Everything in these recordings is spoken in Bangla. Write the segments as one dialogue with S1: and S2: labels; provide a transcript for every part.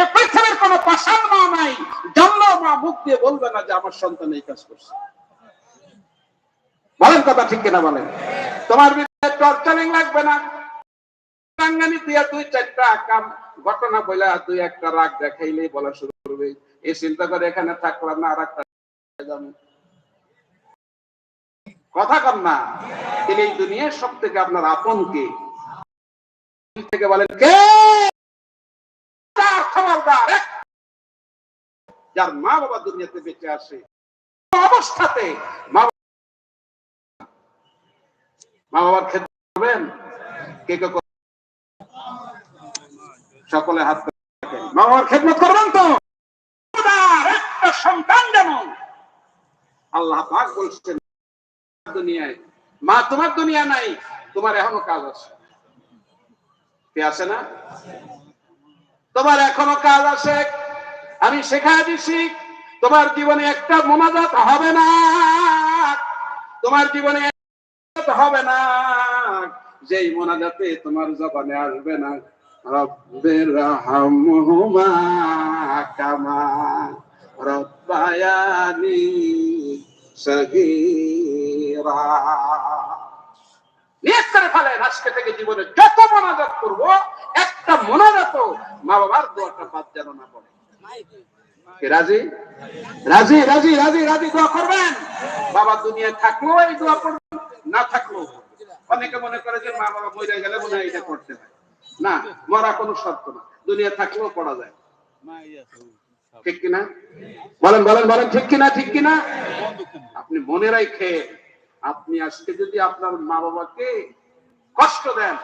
S1: এ পৃথিবীর পাশার মা নাই। জানলেও মা মুখ দিয়ে বলবে না যে আমার সন্তান এই কাজ করছে। বলেন কথা ঠিক কিনা বলেন? তোমার ভিতরে টর্চারিং লাগবে না। টাঙ্গানি দিয়া দুই চারটা কাম ঘটনা বলে দুই একটা রাগ দেখাইলেই বলা শুরু করবে। এই চিন্তা করে এখানে থাকলাম না আর একটা কথা কর না। তিনি এই দুনিয়ার সব থেকে আপনার আপন কে থেকে বলেন, কে তার খবরদার এক। যার মা বাবা দুনিয়াতে বেঁচে আসে। অবস্থাতে মা মা বাবার ক্ষেত্রে করবেন কে কে সকলে হাত মা বাবার খেদমত করবেন তো? একটা সন্তান যেমন। আল্লাহ পাক বলছেন দুনিয়ায় মা, তোমার দুনিয়া নাই, তোমার এখনও কাজ আছে। কে আছে না? তোমার এখনও কাজ আছে আমি শেখায় দিছি, তোমার জীবনে একটা মোনাজাত হবে না। তোমার জীবনে হবে না। যেই মোনাজাতে তোমার জবানে আসবে না রব্বের হামহুমা কামা রব্বায়ানি সগীরা। নিয়ত করে ফেলেন, আজকে থেকে জীবনে যত মোনাজাত করব, একটা মোনাজাত মা বাবার দোয়াটা বাদ যেন না পড়ে। রাজি? রাজি রাজি রাজি রাজি, দোয়া করবেন। বাবা দুনিয়ায় থাকলেও এই দোয়া করবেন না থাকলেও। অনেকে মনে করে যে মা বাবা মরে গেলে মনে হয় এটা করতে হয়। না, মরা কোনো শর্ত না। দুনিয়া থাকলেও পড়া যায়। ঠিক কিনা? বলেন বলেন বলেন, ঠিক কিনা ঠিক কিনা? আপনি মনে রাখে, আপনি আজকে যদি আপনার মা বাবাকে কষ্ট দেন,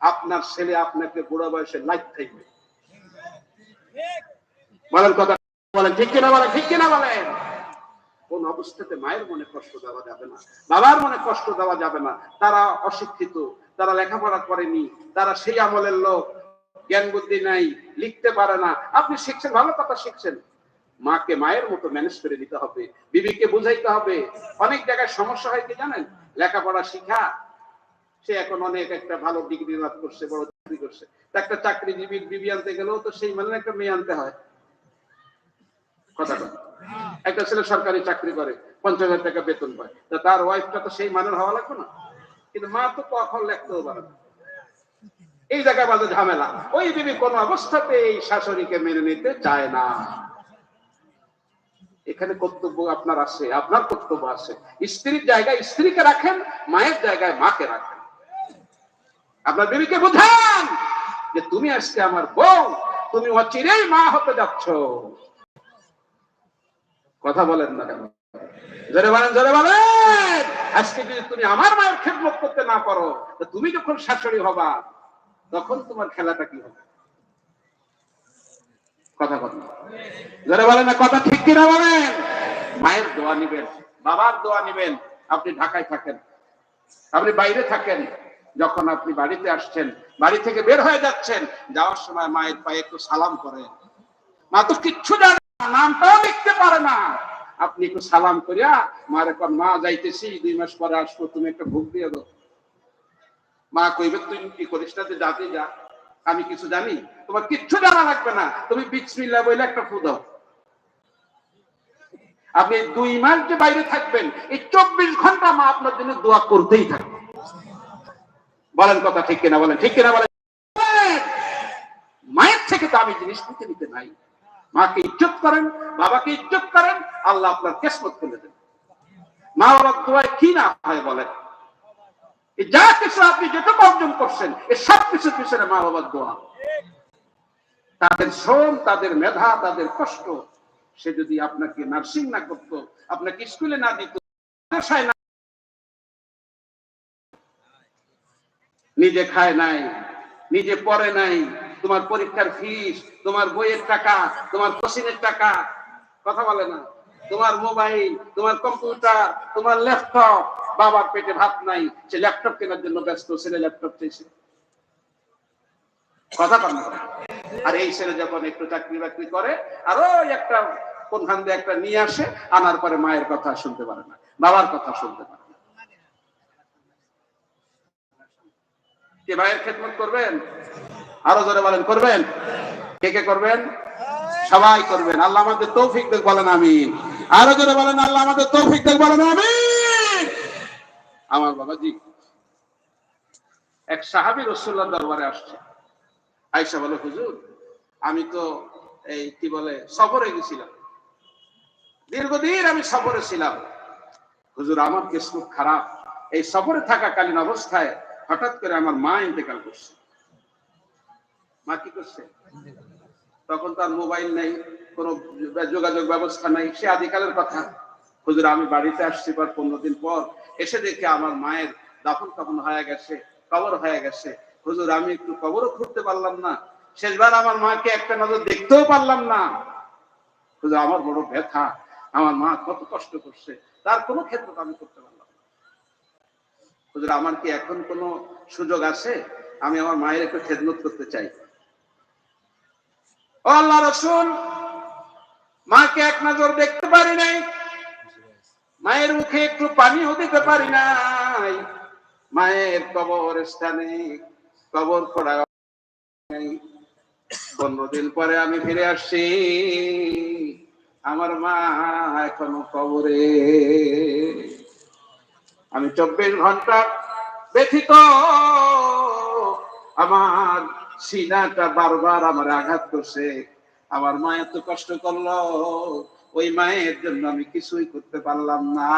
S1: আপনার ছেলে আপনাকে বুড়ো বয়সে লাইফ থাকবে। বলেন কথা বলেন, ঠিক কিনা বলেন, ঠিক কিনা বলেন? কোন অবস্থাতে মায়ের মনে কষ্ট দেওয়া যাবে না, বাবার মনে কষ্ট দেওয়া যাবে না। তারা অশিক্ষিত, তারা লেখাপড়া করেনি, তারা সেই আমলের লোক, জ্ঞান বুদ্ধি নাই, লিখতে পারে না। আপনি শিখছেন, ভালো কথা শিখছেন। মাকে মায়ের মতো ম্যানেজ করে দিতে হবে, বিবিকে বুঝাইতে হবে। অনেক জায়গায় সমস্যা হয় কি জানেন? লেখাপড়া শিখা, সে এখন অনেক একটা ভালো ডিগ্রি লাভ করছে, বড় চাকরি করছে। একটা বিবি আনতে গেলেও তো সেই মানে একটা মেয়ে আনতে হয়। কথাটা। একটা ছেলে সরকারি চাকরি করে, পঞ্চাশ হাজার টাকা বেতন পায়। তা তার ওয়াইফটা তো সেই মানের হওয়া লাগবে না। কিন্তু মা তো কখন লেখতেও পারে না। এই জায়গায় বাজে ঝামেলা। ওই বিবি কোন অবস্থাতে এই শাশুড়িকে মেনে নিতে চায় না। এখানে কর্তব্য আপনার আছে, আপনার কর্তব্য আছে। স্ত্রীর জায়গায় স্ত্রীকে রাখেন, মায়ের জায়গায় মাকে রাখেন। আপনার বিবিকে বুঝান যে তুমি আজকে আমার বউ, তুমি অচিরেই মা হতে যাচ্ছ। কথা বলেন না কেন? জোরে বলেন জোরে বলেন। আজকে যদি তুমি আমার মায়ের খেদমত করতে না পারো তুমি যখন শাশুড়ি হবা, তখন তোমার খেলাটা কি হবে? কথা বলেন জোরে বলেন না, কথা ঠিক কিনা বলেন? মায়ের দোয়া নিবেন, বাবার দোয়া নিবেন। আপনি ঢাকায় থাকেন, আপনি বাইরে থাকেন যখন আপনি বাড়িতে আসছেন, বাড়ি থেকে বের হয়ে যাচ্ছেন, যাওয়ার সময় মায়ের পায়ে একটু সালাম করেন। মা তো কিচ্ছু জানে নামটাও লিখতে পারে না। আপনি একটু সালাম করিয়া মার এখন মা যাইতেছি, দুই মাস পরে আসব, তুমি একটা ভোগ দিয়ে দাও। মা কইবে, তুই কি করিস না যাতে যা আমি কিছু জানি? তোমার কিচ্ছু জানা লাগবে না। তুমি বিসমিল্লাহ বলে একটা ফু দাও। আপনি দুই মাস যে বাইরে থাকবেন, এই চব্বিশ ঘণ্টা মা আপনার জন্য দোয়া করতেই থাকবে। বলেন কথা ঠিক কিনা বলেন, ঠিক কিনা বলেন। মায়ের থেকে তো আমি জিনিস নিতে নিতে নাই। মাকে ইজ্জত করেন, বাবাকে ইজ্জত করেন, আল্লাহ আপনার কেসমত করে দেন। মা বাবার দোয়ায় কি না হয় বলেন। যা কিছু আপনি যেটুকু অর্জন করছেন এই সব কিছুর পিছনে মা বাবার দোয়া। তাদের শ্রম, তাদের মেধা, তাদের কষ্ট, সে যদি আপনাকে নার্সিং না করতো, আপনাকে স্কুলে না দিত না নিজে খায় নাই, নিজে পড়ে নাই, তোমার পরীক্ষার ফিস তোমার বইয়ের টাকা, তোমার কোচিংয়ের টাকা, কথা বলে না। তোমার মোবাইল তোমার কম্পিউটার তোমার ল্যাপটপ বাবার পেটে ভাত নাই, সে ল্যাপটপ কেনার জন্য ব্যস্ত, ছেলে ল্যাপটপ চেয়েছে কথা বলে না। আর এই ছেলে যখন একটু চাকরি বাকরি করে, আর একটা কোনখান দিয়ে একটা নিয়ে আসে, আনার পরে মায়ের কথা শুনতে পারে না, বাবার কথা শুনতে পারে কে মায়ের খেদমত করবেন? আরও জোরে বলেন, করবেন? কে কে করবেন? সবাই করবেন। আল্লাহ আমাদের তৌফিক দেখ, বলেন আমিন। আরও জোরে বলেন, আল্লাহ আমাদের তৌফিক দেখ, বলেন আমিন। আমার বাবাজি, এক সাহাবী রসুল্লাহ দরবারে আসছে। আয়সা বলে, হুজুর, আমি তো এই কি বলে, সফরে গেছিলাম। দীর্ঘদিন আমি সফরে ছিলাম। হুজুর, আমার কিসমত খারাপ। এই সফরে থাকাকালীন অবস্থায় হঠাৎ করে আমার মা ইন্তেকাল করছে। মা কি করছে? তখন তার মোবাইল নেই, কোনো যোগাযোগ ব্যবস্থা নাই, সে আদিকালের কথা। হুজুর, আমি বাড়িতে আসছি পর পনেরো দিন পর, এসে দেখে আমার মায়ের দাফন কাফন হয়ে গেছে, কবর হয়ে গেছে। হুজুর, আমি একটু কবরও খুঁজতে পারলাম না। শেষবার আমার মাকে একটা নজর দেখতেও পারলাম না। হুজুর, আমার বড় ব্যথা। আমার মা কত কষ্ট করছে। তার কোনো ক্ষেত্রে আমি করতে পারলাম হুজুর, আমার কি এখন কোনো সুযোগ আছে? আমি আমার মায়ের একটু খেদমত করতে চাই। ও আল্লাহ রসুল, মাকে এক নজর দেখতে পারি নাই। মায়ের মুখে একটু পানিও দিতে পারি নাই। মায়ের কবর স্থানে কবর নাই। পনেরো দিন পরে আমি ফিরে আসছি। আমার মা এখনও কবরে। চব্বিশ ঘণ্টা ব্যথিত। আমার সিনাটা বারবার আমার আঘাত করছে। আমার মা এত কষ্ট করল। ওই মায়ের জন্য আমি কিছুই করতে পারলাম না।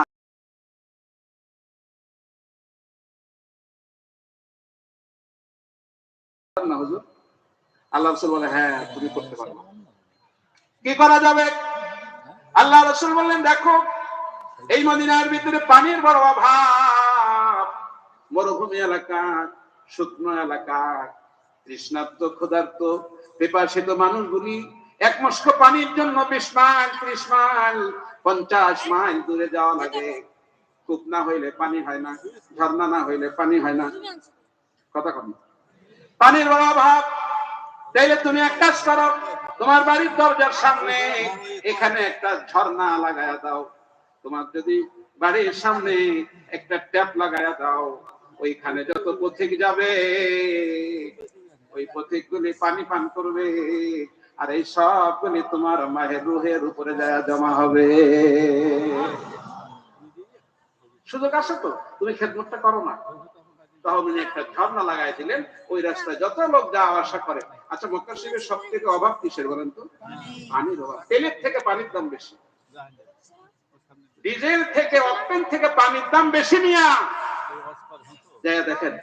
S1: আল্লাহ রসুল হ্যাঁ কি করা যাবে? আল্লাহ রসুল বললেন, দেখো এই মদিনার ভিতরে পানির বড় অভাব। মরুভূমি এলাকা, শুকনো এলাকা, তৃষ্ণার্ত, ক্ষুধার্ত পিপাসিত মানুষগুলি এক মস্ক পানির জন্য বিশ মাইল, ত্রিশ মাইল, পঞ্চাশ মাইল দূরে যাওয়া লাগে। কূপ না হইলে পানি হয় না, ঝর্ণা না হইলে পানি হয় না। কথা কন পানির বড় অভাব। তাইলে তুমি এক কাজ করো, তোমার বাড়ির দরজার সামনে এখানে একটা ঝর্ণা লাগায়া দাও। তোমার যদি বাড়ির সামনে একটা ট্যাপ লাগায়া দাও, ওইখানে যত পথিক যাবে, ওই পথিক গুলি পানি পান করবে, আর এই সবগুলি তোমার মায়ের রুহের উপরে যায় জমা হবে। সুযোগ আছে তো? তুমি খেদমতটা করো না। তখন একটা ঝর্ণা লাগাই দিলেন ওই রাস্তায় যত লোক যাওয়া আসা করে। আচ্ছা মক্কা শরীফের সব থেকে অভাব কিসের বলেন তো? পানির অভাব। তেলের থেকে পানির দাম বেশি। ডিজেল থেকে অকটেন থেকে পানির দাম বেশি নিয়া। যায় দেখেন।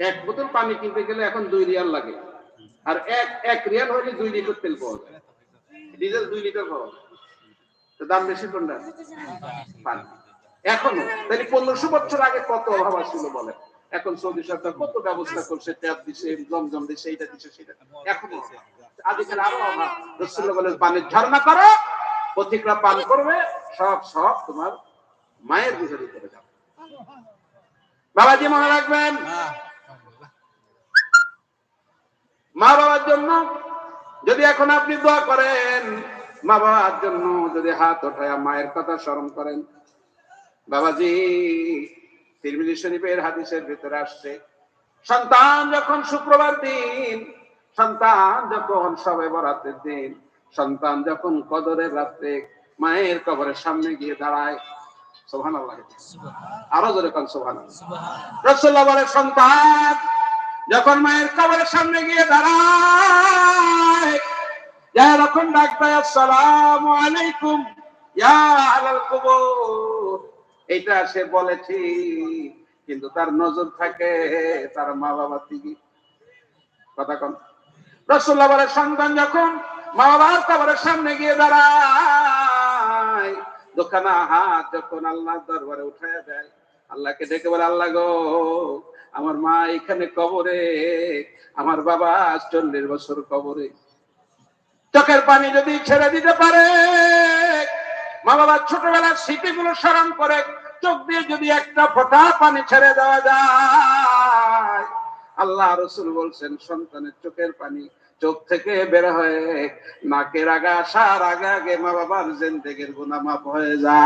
S1: এক বোতল পানি কিনতে গেলে এখন দুই রিয়াল লাগে। আর এক এক রিয়াল হলে দুই লিটার তেল পাওয়া যায়। ডিজেল দুই লিটার পাওয়া দাম বেশি কোনটা? পানি। এখনও। তাহলে পনেরোশো বছর আগে কত অভাব ছিল বলে এখন সৌদি সরকার কত ব্যবস্থা করছে, ট্যাপ দিছে, জমজম দিছে, এইটা দিছে, সেটা। এখনও। বাবাজি মনে রাখবেন, মা বাবার জন্য যদি এখন আপনি দোয়া করেন, মা বাবার জন্য যদি হাত ওঠায় মায়ের কথা স্মরণ করেন। বাবাজি শরীফের হাদিসের ভিতরে আসছে, সন্তান যখন শুক্রবার দিন সন্তান যখন সবে বরাতের দিন সন্তান যখন কদরের রাত্রে মায়ের কবরের সামনে গিয়ে দাঁড়ায় সোহান আরও জোরে কান সোহান সন্তান যখন মায়ের কবরের সামনে গিয়ে দাঁড়ায় যা যখন ডাক দেয় আলাইকুম ইয়া আলাল কুবুর। এটা সে বলেছি কিন্তু তার নজর থাকে তার মা বাবার দিকে। কথা কন। রসুল্লাহ সন্তান যখন মা সামনে গিয়ে দাঁড়ায়, দোকানা হাত যখন আল্লাহ দরবারে উঠায় দেয়, আল্লাহকে বলে, আল্লাহ গো, আমার মা এখানে কবরে, আমার বাবা চল্লিশ বছর কবরে। চোখের পানি যদি ছেড়ে দিতে পারে মা বাবার ছোটবেলার স্মৃতিগুলো স্মরণ করে, চোখ দিয়ে যদি একটা ফোটা পানি ছেড়ে দেওয়া যায় আল্লাহ রসুল বলছেন, সন্তানের চোখের পানি চোখ থেকে বের হয়ে, নাকের আগে আসার আগে আগে মা বাবার জেন্দেগের গুণা মাপ হয়ে যায়।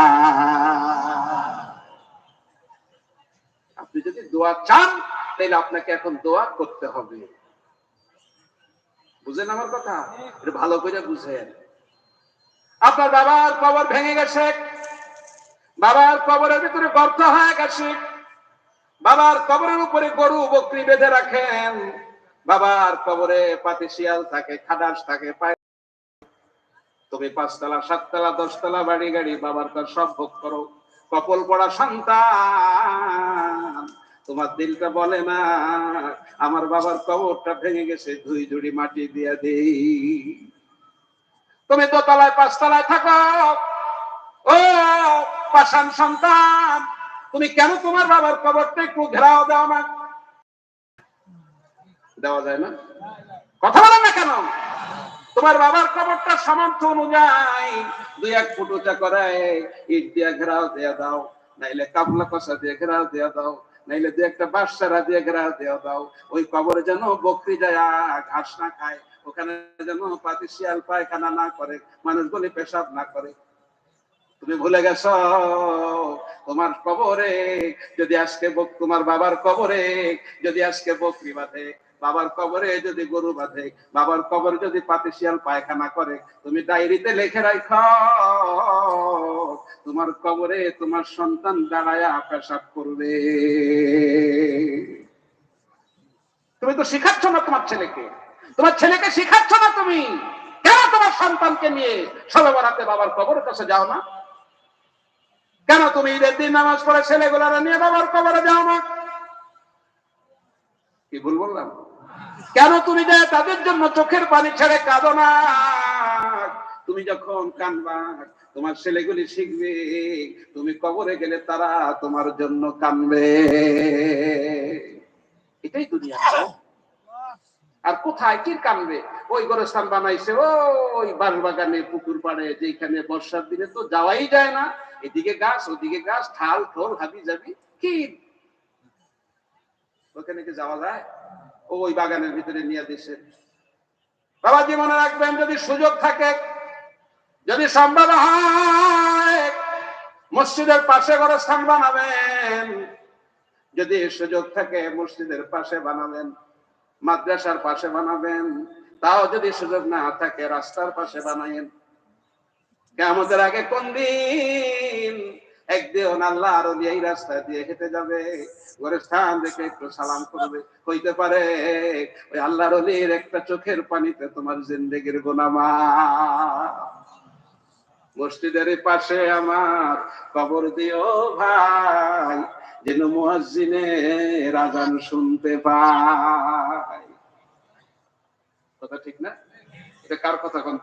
S1: আপনি যদি দোয়া চান, তাহলে আপনাকে এখন দোয়া করতে হবে। বুঝেন আমার কথা? এটা ভালো করে বুঝেন। আপনার বাবার কবর ভেঙে গেছে। বাবার কবরের ভিতরে গর্ত হয়ে গেছে। বাবার কবরের উপরে গরু বকরি বেঁধে রাখেন। বাবার কবরে পাতি শিয়াল থাকে খাদাস থাকে তুমি পাঁচতলা, সাততলা, দশতলা, বাড়ি, গাড়ি, বাবার কাছে সব ভোগ করো। কপল পড়া সন্তান, তোমার দিলটা বলে না আমার বাবার কবরটা ভেঙে গেছে দুই জুড়ি মাটি দিয়ে দেই। তুমি দোতলায়, পাঁচতলায় থাকো। ও পাষাণ সন্তান তুমি কেন তোমার বাবার কবরটা একটু ঘেরাও দাও না? দেওয়া যায় না? কথা বলে না কেন? তোমার বাবার কবরটা সামর্থ্য অনুযায়ী দুই এক ফুট উঁচা করে ইট দিয়ে ঘেরাও দিয়ে দাও, নাইলে কাবলা কষা দিয়ে ঘেরাও দিয়ে দাও, নাইলে দু একটা বাসারা দিয়ে ঘেরাও দিয়ে দাও। ওই কবরে যেন বকরি যায়, ঘাস না খায়, ওখানে যেন পাতি শিয়াল পায়খানা না করে, মানুষ বলে পেশাব না করে। তুমি ভুলে গেছ? তোমার কবরে, যদি আজকে বক- তোমার বাবার কবরে, যদি আজকে বকরি বাঁধে, বাবার কবরে যদি গরু বাঁধে, বাবার কবরে যদি পাতিশিয়াল পায়খানা করে, তুমি ডায়েরিতে লিখে রাখ, তোমার কবরে তোমার সন্তান দাঁড়ায় পেশাব করবে। তুমি তো শিখাচ্ছ না তোমার ছেলেকে। তোমার ছেলেকে শিখাচ্ছ না তুমি। কেন তোমার সন্তানকে নিয়ে সবে বেড়াতে বাবার কবরের কাছে যাও না? কেন তুমি ঈদের দিন নামাজ পড়ে ছেলেগুলারা নিয়ে বাবার কবরে যাও না? কি ভুল বললাম? কেন তুমি যে তাদের জন্য চোখের পানি ছেড়ে কাঁদো না? তুমি যখন কানবা তোমার ছেলেগুলি শিখবে, তুমি কবরে গেলে তারা তোমার জন্য কানবে এটাই দুনিয়া আর কোথায়, কি কানবে ওই গোরস্থান বানাইছে, ওই বাঁশবাগানে পুকুর পাড়ে যেখানে বর্ষার দিনে তো যাওয়াই যায় না। এদিকে গাছ, ওদিকে গাছ ঠাল ঠোল হাবি যাবি কি? ওখানে কি যাওয়া যায়? ওই বাগানের ভিতরে নিয়ে দিছে। বাবাজি মনে রাখবেন, যদি সুযোগ থাকে, যদি সম্ভব হয়, মসজিদের পাশে গোরস্থান বানাবেন। যদি সুযোগ থাকে, মসজিদের পাশে বানাবেন, মাদ্রাসার পাশে বানাবেন। তাও যদি সুযোগ না থাকে, রাস্তার পাশে বানাইন কেমতের আগে কোন দিন একদিন আল্লাহ আর এই রাস্তা দিয়ে হেঁটে যাবে, গোরস্থান দেখে একটু সালাম করবে। হইতে পারে ওই একটা চোখের পানিতে তোমার জিন্দেগির গোনামা মসজিদের পাশে আমার কবর দিও ভাই, যেন মুয়াজ্জিনের আজান শুনতে পাই। কথা ঠিক না? কার কথা কোন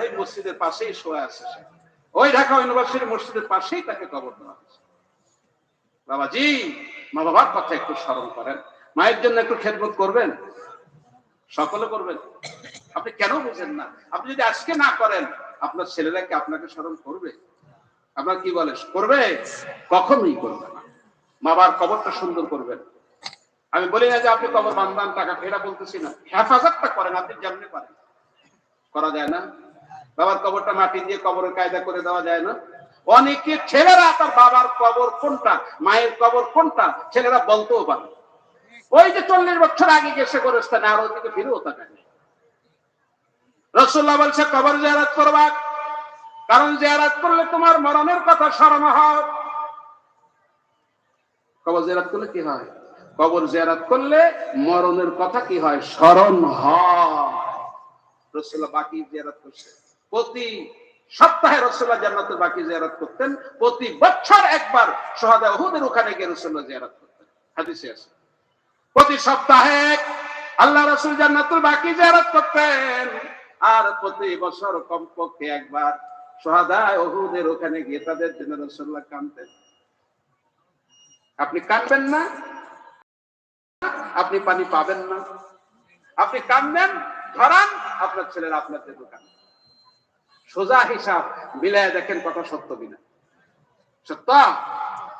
S1: ওই মসজিদের পাশেই শোয়া আছে। ওই ঢাকা ইউনিভার্সিটি মসজিদের পাশেই তাকে কবর দেওয়া হয়েছে। বাবাজি, মা বাবার কথা একটু স্মরণ করেন। মায়ের জন্য একটু খেদমত করবেন? সকলে করবেন। আপনি কেন বুঝেন না? আপনি যদি আজকে না করেন, আপনার ছেলেরা কি আপনাকে স্মরণ করবে? আপনার কি বলে? করবে? কখনোই করবে না। মা বাবার কবরটা সুন্দর করবেন। আমি বলি না যে আপনি কবর বান্ধান টাকা, এটা বলতেছি না। হেফাজতটা করেন, আপনি যেমনি পারেন। করা যায় না। বাবার কবরটা মাটি দিয়ে কবরের কায়দা করে দেওয়া যায় না। অনেকে ছেলেরা তার বাবার কবর কোনটা, মায়ের কবর কোনটা, ছেলেরা বলতেও পারে। ওই যে চল্লিশ বছর আগে গেছে গোরস্থানে, আর ওদিকে ফিরেও তাকায়। রসুল্লাহ বলছে, কবর জিয়ারত করবা। কারণ জিয়ারত করলে তোমার মরণের কথা স্মরণ হয়। কবর জিয়ারত করলে কি হয়? কবর জিয়ারত করলে মরণের কথা কি হয়? স্মরণ হয়। বাকি জিয়ারত করছে। প্রতি সপ্তাহে রসুল্লাহ জান্নাতের বাকি জিয়ারত করতেন। প্রতি বছর একবার সোহাদা উহুদের ওখানে গিয়ে রসুল্লাহ জিয়ারত করতেন। হাদিসে আছে। প্রতি সপ্তাহে আল্লাহ রসুল জান্নাতুল বাকি জিয়ারত করতেন। আর প্রতি বছর কমপক্ষে একবার সোহাদা ওহুদের ওখানে গিয়ে তাদের জন্য রসুল্লাহ কানতেন আপনি কানবেন না? আপনি পানি পাবেন না। আপনি কানবেন ধরান, আপনার ছেলেরা আপনাদের দোকান। সোজা হিসাব মিলায় দেখেন কথা সত্য কিনা। সত্য?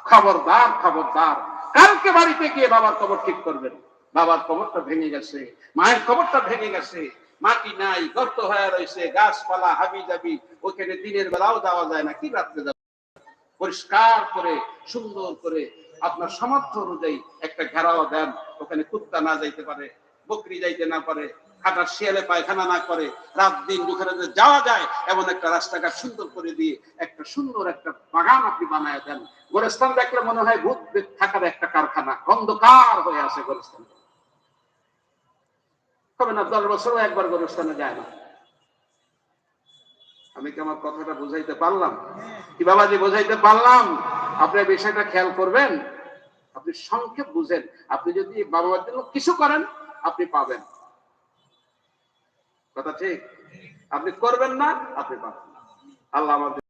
S1: খবরদার খবরদার। কালকে বাড়িতে গিয়ে বাবার কবর ঠিক করবেন। বাবার কবরটা ভেঙে গেছে, মায়ের কবরটা ভেঙে গেছে। মাটি নাই, গর্ত হয়ে রয়েছে, গাছপালা হাবি যাবি ওখানে দিনের বেলাও যাওয়া যায় না, কি রাত্রে যাবে পরিষ্কার করে, সুন্দর করে আপনার সামর্থ্য অনুযায়ী একটা ঘেরাও দেন ওখানে কুত্তা না যাইতে পারে, বকরি যাইতে না পারে, খাটার শিয়ালে পায়খানা না করে, রাত দিন যেখানে যে যাওয়া যায়, এমন একটা রাস্তাঘাট সুন্দর করে দিয়ে একটা সুন্দর একটা বাগান আপনি বানায় দেন। গোরস্থান দেখলে মনে হয় ভূত থাকার একটা কারখানা, অন্ধকার হয়ে আছে গোরস্থান। তবে না দশ বছরও একবার গোরস্থানে যায় না। আমি কি আমার কথাটা বুঝাইতে পারলাম? কি বাবাজি, বুঝাইতে পারলাম? আপনি বিষয়টা খেয়াল করবেন? আপনি সংক্ষেপ বুঝেন। আপনি যদি বাবা মার জন্য কিছু করেন, আপনি পাবেন। কথা ঠিক? আপনি করবেন না, আপনি পাবেন আল্লাহ আমাদের